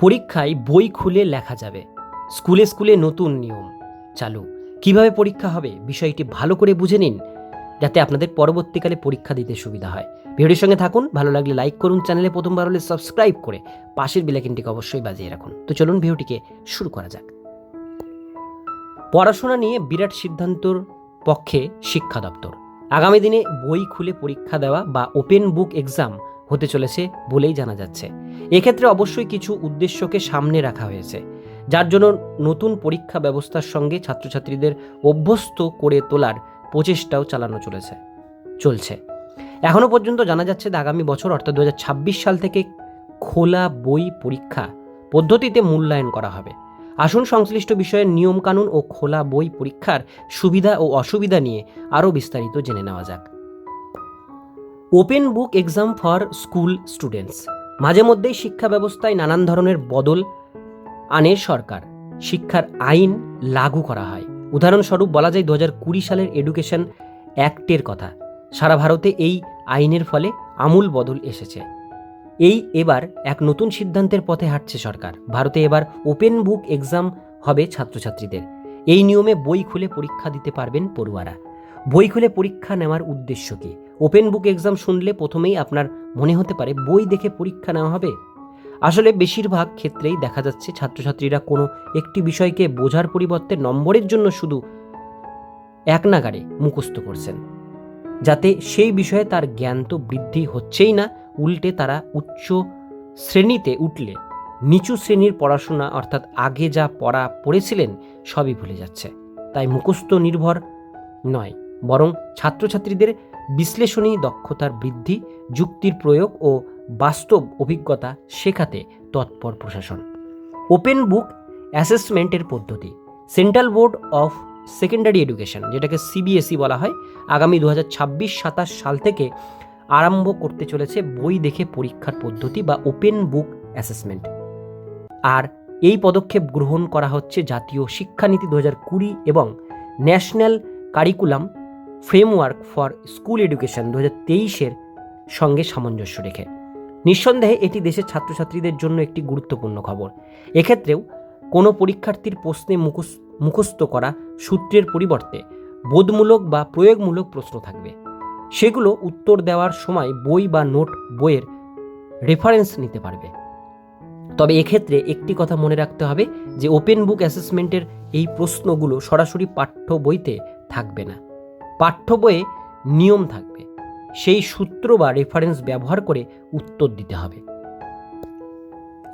পরীক্ষায় বই খুলে লেখা যাবে। স্কুলে স্কুলে নতুন নিয়ম। চালু। কীভাবে পরীক্ষা হবে? বিষয়টি ভালো করে বুঝে নিন, যাতে আপনাদের পরবর্তীকালে পরীক্ষা দিতে সুবিধা হয়। ভিডিওর সঙ্গে থাকুন, ভালো লাগলে লাইক করুন, চ্যানেলে প্রথমবার হলে সাবস্ক্রাইব করে পাশের বেলাইকিনটিকে অবশ্যই বাজিয়ে রাখুন। তো চলুন ভিডিওটিকে শুরু করা যাক। পড়াশোনা নিয়ে বিরাট সিদ্ধান্তর পক্ষে শিক্ষা দপ্তর। আগামী দিনে বই খুলে পরীক্ষা দেওয়া বা ওপেন বুক এক্সাম হতে চলেছে বলেই জানা যাচ্ছে। এক্ষেত্রে অবশ্যই কিছু উদ্দেশ্যকে সামনে রাখা হয়েছে, যার জন্য নতুন পরীক্ষা ব্যবস্থার সঙ্গে ছাত্রছাত্রীদের অভ্যস্ত করে তোলার প্রচেষ্টাও চালানো চলেছে, চলছে। এখনও পর্যন্ত জানা যাচ্ছে যে আগামী বছর, অর্থাৎ দু হাজার ছাব্বিশ সাল থেকে খোলা বই পরীক্ষা পদ্ধতিতে মূল্যায়ন করা হবে। আসুন সংশ্লিষ্ট বিষয়ের নিয়মকানুন ও খোলা বই পরীক্ষার সুবিধা ও অসুবিধা নিয়ে আরও বিস্তারিত জেনে নেওয়া যাক। Open book exam for school students. মাঝে মধ্যেই শিক্ষা ব্যবস্থায় নানান ধরনের বদল আনে সরকার। শিক্ষার আইন লাগু করা হয়। উদাহরণস্বরূপ বলা যায়, দু কুড়ি সালের এডুকেশন অ্যাক্টের কথা। সারা ভারতে এই আইনের ফলে আমূল বদল এসেছে। এই এবার এক নতুন সিদ্ধান্তের পথে হাঁটছে সরকার। ভারতে এবার ওপেন বুক এক্সাম হবে ছাত্রছাত্রীদের। এই নিয়মে বই খুলে পরীক্ষা দিতে পারবেন পড়ুয়ারা। বই খুলে পরীক্ষা নেওয়ার উদ্দেশ্য কি? ওপেন বুক এক্সাম শুনলে প্রথমেই আপনার মনে হতে পারে বই দেখে পরীক্ষা নেওয়া হবে। আসলে বেশিরভাগ ক্ষেত্রেই দেখা যাচ্ছে ছাত্রছাত্রীরা কোনো একটি বিষয়কে বোঝার পরিবর্তে নম্বরের জন্য শুধু এক নাগারে মুখস্থ করছেন। যাতে সেই বিষয়ে তার জ্ঞান তো বৃদ্ধি হচ্ছেই না, উল্টে তারা উচ্চ শ্রেণীতে উঠলে নিচু শ্রেণির পড়াশোনা অর্থাৎ আগে যা পড়া পড়েছিলেন সবই ভুলে যাচ্ছে। তাই মুখস্থ নির্ভর নয়, বরং ছাত্রছাত্রীদের বিশ্লেষণী দক্ষতার বৃদ্ধি, যুক্তির প্রয়োগ ও বাস্তব অভিজ্ঞতা শেখাতে তৎপর প্রশাসন। ওপেন বুক অ্যাসেসমেন্টের পদ্ধতি। Central board of secondary education যেটাকে সিবিএসই বলা হয়, আগামী দু হাজার ছাব্বিশ সাতাশ সাল থেকে আরম্ভ করতে চলেছে বই দেখে পরীক্ষার পদ্ধতি বা ওপেন বুক অ্যাসেসমেন্ট আর এই পদক্ষেপ গ্রহণ করা হচ্ছে জাতীয় শিক্ষানীতি দু কুড়ি এবং national curriculum framework for school education দু তেইশের সঙ্গে সামঞ্জস্য রেখে। নিঃসন্দেহে এটি দেশের ছাত্রছাত্রীদের জন্য একটি গুরুত্বপূর্ণ খবর। এক্ষেত্রেও কোনো পরীক্ষার্থীর প্রশ্নে মুখস মুখস্থ করা সূত্রের পরিবর্তে বোধমূলক বা প্রয়োগমূলক প্রশ্ন থাকবে। সেগুলো উত্তর দেওয়ার সময় বই বা নোট বইয়ের রেফারেন্স নিতে পারবে। তবে এক্ষেত্রে একটি কথা মনে রাখতে হবে যে, ওপেন বুক অ্যাসেসমেন্টের এই প্রশ্নগুলো সরাসরি পাঠ্য বইতে থাকবে না। পাঠ্য বইয়ে নিয়ম থাকবে। সেই সূত্র বা রেফারেন্স ব্যবহার করে উত্তর দিতে হবে।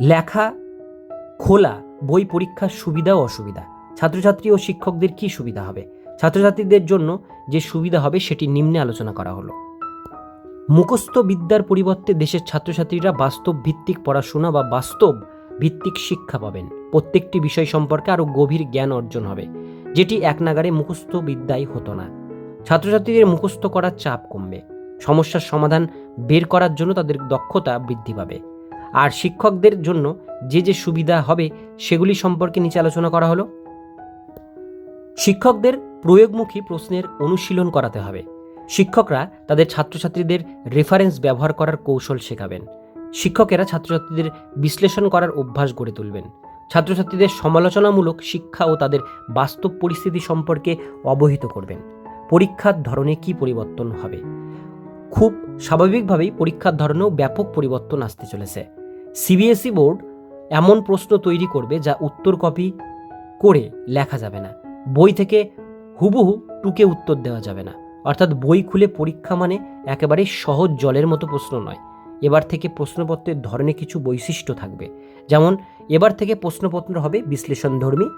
লেখা, খোলা, বই পরীক্ষার সুবিধা ও অসুবিধা। ছাত্রছাত্রী ও শিক্ষকদের কি সুবিধা হবে? ছাত্রছাত্রীদের জন্য যে সুবিধা হবে সেটি নিম্নে আলোচনা করা হলো। মুখস্থ বিদ্যার পরিবর্তে দেশের ছাত্রছাত্রীরা বাস্তব ভিত্তিক পড়াশোনা বা বাস্তব ভিত্তিক শিক্ষা পাবেন। প্রত্যেকটি বিষয় সম্পর্কে আরও গভীর জ্ঞান অর্জন হবে, যেটি এক নাগারে মুখস্থ বিদ্যায় হতো না। ছাত্রছাত্রীদের মুখস্থ করার চাপ কমবে। সমস্যার সমাধান বের করার জন্য তাদের দক্ষতা বৃদ্ধি পাবে। আর শিক্ষকদের জন্য যে যে সুবিধা হবে সেগুলি সম্পর্কে নিচে আলোচনা করা হলো। শিক্ষকদের প্রয়োগমুখী প্রশ্নের অনুশীলন করাতে হবে। শিক্ষকরা তাদের ছাত্রছাত্রীদের রেফারেন্স ব্যবহার করার কৌশল শেখাবেন। শিক্ষকেরা ছাত্রছাত্রীদের বিশ্লেষণ করার অভ্যাস গড়ে তুলবেন। ছাত্রছাত্রীদের সমালোচনামূলক শিক্ষা ও তাদের বাস্তব পরিস্থিতি সম্পর্কে অবহিত করবেন। পরীক্ষার ধরনে কি পরিবর্তন হবে? খুব স্বাভাবিকভাবেই পরীক্ষার ধরনেও ব্যাপক পরিবর্তন আসতে চলেছে। সিবিএসই বোর্ড এমন প্রশ্ন তৈরি করবে যা উত্তর কপি করে লেখা যাবে না। বই থেকে হুবহু টুকে উত্তর দেওয়া যাবে না। অর্থাৎ বই খুলে পরীক্ষা মানে একেবারেই সহজ জলের মতো প্রশ্ন নয়। এবার থেকে প্রশ্নপত্রের ধরনে কিছু বৈশিষ্ট্য থাকবে। যেমন, এবার থেকে প্রশ্নপত্র হবে বিশ্লেষণধর্মী,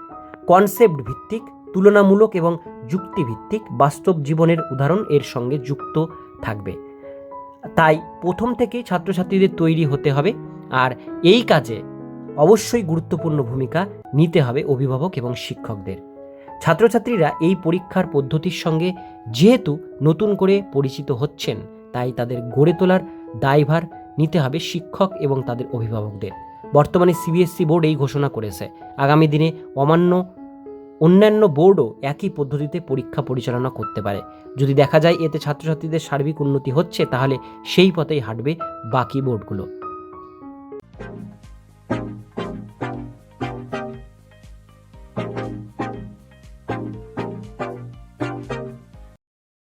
কনসেপ্ট ভিত্তিক তুলনামূলক এবং যুক্তিভিত্তিক বাস্তব জীবনের উদাহরণ এর সঙ্গে যুক্ত থাকবে। তাই প্রথম থেকেই ছাত্রছাত্রীদের তৈরি হতে হবে আর এই কাজে অবশ্যই গুরুত্বপূর্ণ ভূমিকা নিতে হবে অভিভাবক এবং শিক্ষকদের। ছাত্রছাত্রীরা এই পরীক্ষার পদ্ধতির সঙ্গে যেহেতু নতুন করে পরিচিত হচ্ছেন, তাই তাদের গড়ে তোলার দায়ভার নিতে হবে শিক্ষক এবং তাদের অভিভাবকদের। বর্তমানে সিবিএসসি বোর্ড এই ঘোষণা করেছে। আগামী দিনে অমান্য অন্যান্য বোর্ডও একই পদ্ধতিতে পরীক্ষা পরিচালনা করতে পারে। যদি দেখা যায় এতে ছাত্রছাত্রীদের সার্বিক উন্নতি হচ্ছে, তাহলে সেই পথেই হাঁটবে বাকি বোর্ডগুলো।